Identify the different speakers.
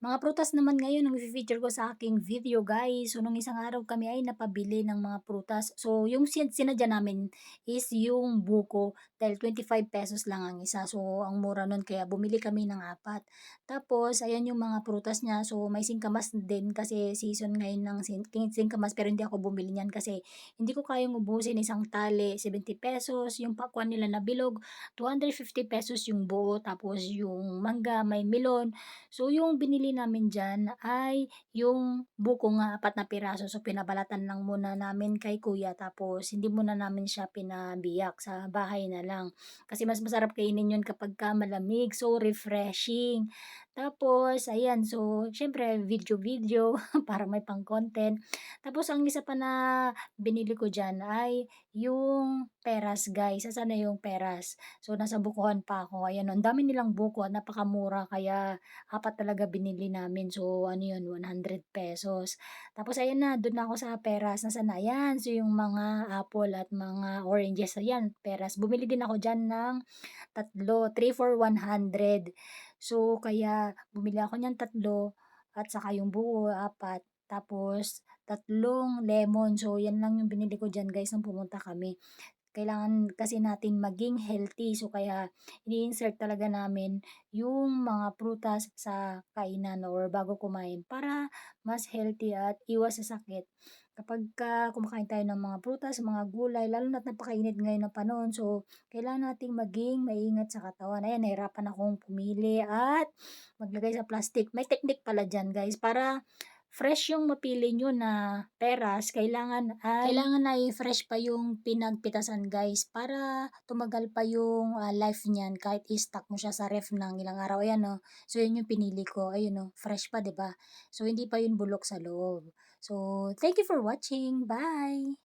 Speaker 1: Mga prutas naman ngayon ang ife-feature ko sa aking video guys. So nung isang araw kami ay napabili ng mga prutas. So yung sin sinadya namin is yung buko dahil 25 pesos lang ang isa. So ang mura nun kaya bumili kami ng apat. Tapos ayan yung mga prutas niya. So may singkamas din kasi season ngayon ng sin singkamas pero hindi ako bumili niyan kasi hindi ko kayang ubusin isang tali 70 pesos. Yung pakwan nila na bilog 250 pesos yung buo. Tapos yung mangga may melon So, yung binili namin diyan ay yung buko nga, apat na piraso. So, pinabalatan lang muna namin kay kuya tapos hindi muna namin siya pinabiyak sa bahay na lang. Kasi mas masarap kainin yun kapagka malamig. So, refreshing. Tapos, ayan. So, syempre, video-video para may pang-content. Tapos, ang isa pa na binili ko diyan ay yung peras, guys. Asan na yung peras? So, nasa bukuhan pa ako. Ayan, ang dami nilang buko napakamura kaya apat talaga binili namin. So, ano yun, 100 pesos. Tapos, ayan na, doon na ako sa peras. Nasaan na? Ayan, so yung mga apple at mga oranges. Ayan, peras. Bumili din ako dyan ng tatlo. 3 for 100. So, kaya bumili ako niyan tatlo at saka yung buo, apat. Tapos, tatlong lemon. So, yan lang yung binili ko dyan guys nung pumunta kami kailangan kasi natin maging healthy. So, kaya ini-insert talaga namin yung mga prutas sa kainan or bago kumain para mas healthy at iwas sa sakit. Kapag ka kumakain tayo ng mga prutas, mga gulay, lalo na't napakainit ngayon na panahon. So, kailangan nating maging maingat sa katawan. Ayan, nahirapan akong pumili at maglagay sa plastic. May technique pala dyan guys para fresh yung mapili nyo na peras, kailangan ay kailangan ay fresh pa yung pinagpitasan guys para tumagal pa yung ah, life niyan kahit i-stock mo siya sa ref ng ilang araw. Ayan no. So yun yung pinili ko. Ayun no, fresh pa 'di ba? So hindi pa yun bulok sa loob. So thank you for watching. Bye.